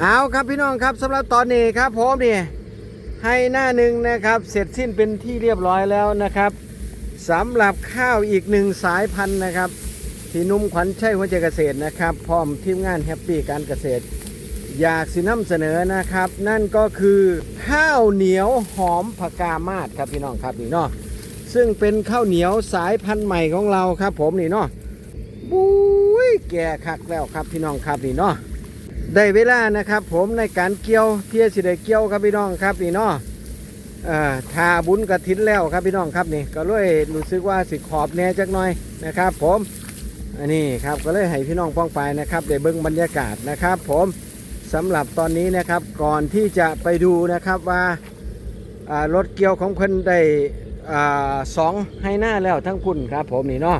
เอาครับพี่น้องครับสำหรับตอนนี้ครับผมนี่ให้หน้าหนึ่งนะครับเสร็จสิ้นเป็นที่เรียบร้อยแล้วนะครับสำหรับข้าวอีกหนึ่งสายพันธุ์นะครับ ที่นุ่มขวัญชัยหัวใจเกษตรนะครับ พร้อมทีมงานแฮปปี้การเกษตร อยากสินำเสนอนะครับ นั่นก็คือข้าวเหนียวหอมผักกามาศครับพี่น้องครับนี่เนาะซึ่งเป็นข้าวเหนียวสายพันธุ์ใหม่ของเราครับ ผมนี่เนาะบุ้ยแก่คักแล้วครับพี่น้องครับนี่เนาะ ได้เวลานะครับ ผมในการเกี่ยวเที่ยสิได้เกี่ยวครับพี่น้องครับนี่เนาะทาบุญกระถินแล้วครับพี่น้องครับนี่ก็เลยรู้สึกว่าสิขอบแน่จักหน่อยนะครับ ผมอันนี้ครับก็เลยให้พี่น้องป้องไปนะครับได้เบิ่งบรรยากาศนะครับ ผมสำหรับตอนนี้นะครับก่อนที่จะไปดูนะครับว่ารถเกี่ยวของเพิ่นได้สองให้หน้าแล้วทั้งพุ่นครับ ผมนี่เนาะ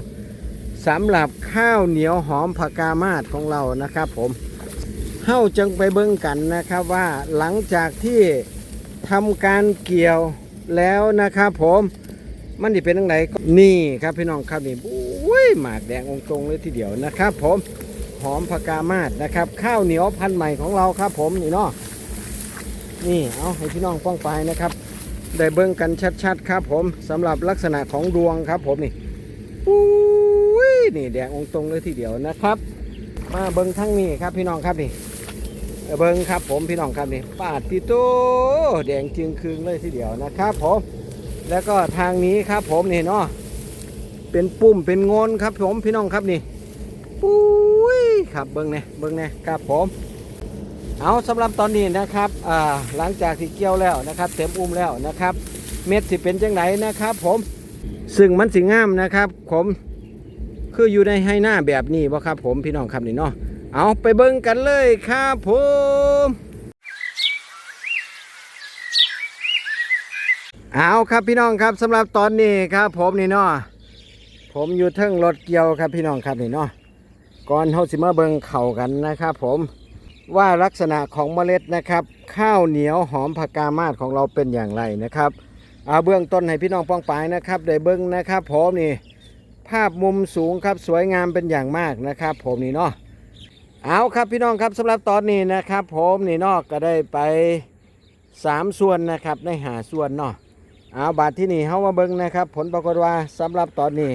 สำหรับข้าวเหนียวหอมผักกามาศของเรานะครับ ผม เฮ้าจึงไปเบิ่งกันนะครับว่าหลังจากที่ทำการเกี่ยวแล้วนะครับผมมันจะเป็นยังไงนี่ครับพี่น้องครับนี่อุ้ยหมากแดงองค์ตรงเลยทีเดียวนะครับ ผมหอมผักกามาศนะครับ ข้าวเหนียวพันธุ์ใหม่ของเราครับ ผมนี่เนาะนี่เอาให้พี่น้องป้องไปนะครับ ได้เบิ่งกันชัดๆครับ ผมสำหรับลักษณะของดวงครับ ผมนี่อุ้ยนี่แดงองค์ตรงเลยทีเดียวนะครับ มาเบิ้งทั้งนี้ครับพี่น้องครับนี่ เบิ้งครับผมพี่น้องครับนี่ปาดติโตแดงจึงคืงเลยทีเดียวนะครับผมแล้วก็ทางนี้ครับผมนี่เนาะเป็นปุ่มเป็นงนครับผมพี่น้องครับนี่ปุ้ยครับเบิ้งเนี่ยเบิ้งเนี่ยครับผมเอาสำหรับตอนนี้นะครับอ่าหลังจากที่เกี่ยวแล้วนะครับ เต็มอุ้มแล้วนะครับ เม็ดสิเป็นจังไหนนะครับ ผมซึ่งมันสิงามนะครับ ผมคืออยู่ในให้หน้าแบบนี้บ่ครับ ผมพี่น้องครับนี่เนาะ เอาไปเบิ่งกันเลยครับผมเอาครับพี่น้องครับสำหรับตอนนี้ครับผมนี่เนาะผมอยู่เทิงรถเกี่ยวครับพี่น้องครับนี่เนาะก่อนเฮาสิมาเบิ่งเข่ากันนะครับผมว่าลักษณะของเมล็ดนะครับ ข้าวเหนียวหอมผักกามาศของเราเป็นอย่างไรนะครับเอาเบื้องต้นให้พี่น้องป้องปายนะครับได้เบิ่งนะครับผมนี่ภาพมุมสูงครับสวยงามเป็นอย่างมากนะครับ ผมนี่เนาะ เอาครับพี่น้องครับสำหรับตอนนี้นะครับ ผมนี่นาะก็ได้ไปสามส่วนนะครับในหาส่วนเนาะเอาบาทที่นี่เฮามาเบิ่งนะครับ ผลปรากฏว่าสำหรับตอนนี้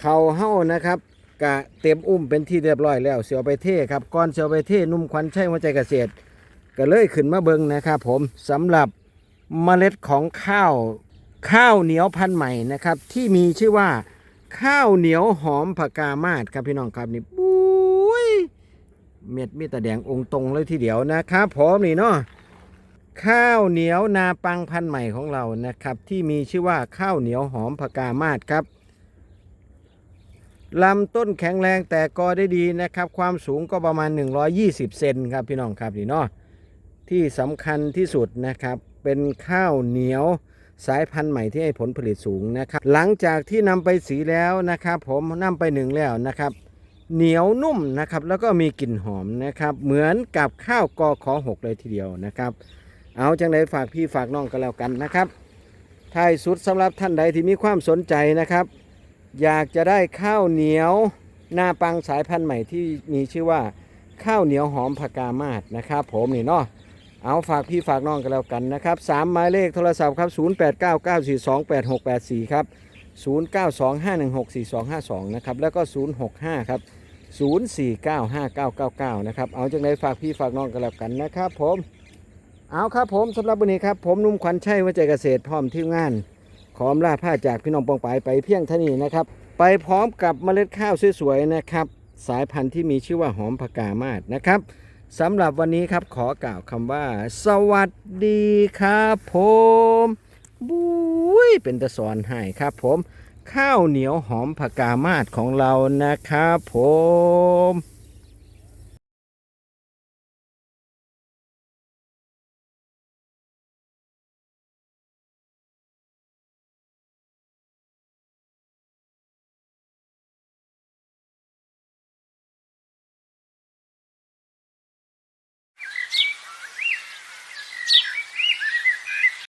เขาเฮานะครับกะเต็มอุ้มเป็นที่เรียบร้อยแล้วเสียวไปเท่ครับก่อนเสียวไปเท่นุ่มควันใช่หัวใจเกษตร ก็เลยขึ้นมาเบิ่งนะครับผมสำหรับเมล็ดของข้าวข้าวเหนียวพันธุ์ใหม่นะครับที่มีชื่อว่าข้าวเหนียวหอมผักกามาศครับพี่น้องครับนี่ เม็ดมีแต่แดงองค์ตรงเลยทีเดียวนะครับผมนี่เนาะข้าวเหนียวนาปังพันธุ์ใหม่ของเรานะครับ ที่มีชื่อว่าข้าวเหนียวหอมผักกามาศครับลำต้นแข็งแรงแต่กอได้ดีนะครับ ความสูงก็ประมาณ 120 เซนครับพี่น้องครับนี่เนาะที่สำคัญที่สุดนะครับ เป็นข้าวเหนียวสายพันธุ์ใหม่ที่ให้ผลผลิตสูงนะครับ หลังจากที่นำไปสีแล้วนะครับ ผมนำไปหนึ่งแล้วนะครับ เหนียวนุ่มนะครับ แล้วก็มีกลิ่นหอมนะครับ เหมือนกับข้าวกอขอหกเลยทีเดียวนะครับ เอาจังไดฝากพี่ฝากน้องกันแล้วกันนะครับท้ายสุดสำหรับท่านใดที่มีความสนใจนะครับ อยากจะได้ข้าวเหนียวหน้าปังสายพันธุ์ใหม่ที่มีชื่อว่าข้าวเหนียวหอมผักกามาศนะครับ ผมนี่เนาะเอาฝากพี่ฝากน้องกันแล้วกันนะครับสามหมายเลขโทรศัพท์ครับ 0 8 9 9 4 2 8 6 8 4 ครับ 0 9 2 5 1 6 4 2 5 2 นะครับ แล้วก็ 0 6 5 ครับ 0 4 9 5 9 9 9 นะครับ เอาจากไหนฝากพี่ฝากน้องกันแล้วกันนะครับผม เอาครับผมสำหรับวันนี้ครับ ผมนุ่มขวัญชัยวัจเกษตรพร้อมทีมงาน ขอมลาผ้าจากพี่น้องปองปายไปเพียงเท่านี้นะครับ ไปพร้อมกับเมล็ดข้าวสวยๆนะครับ สายพันธุ์ที่มีชื่อว่าหอมผักกามาศนะครับสำหรับวันนี้ครับขอกล่าวคำว่า สวัสดีครับผม บุ้ยเป็นตะสอนให้ครับผม ข้าวเหนียวหอมผักกามาดของเรานะครับผม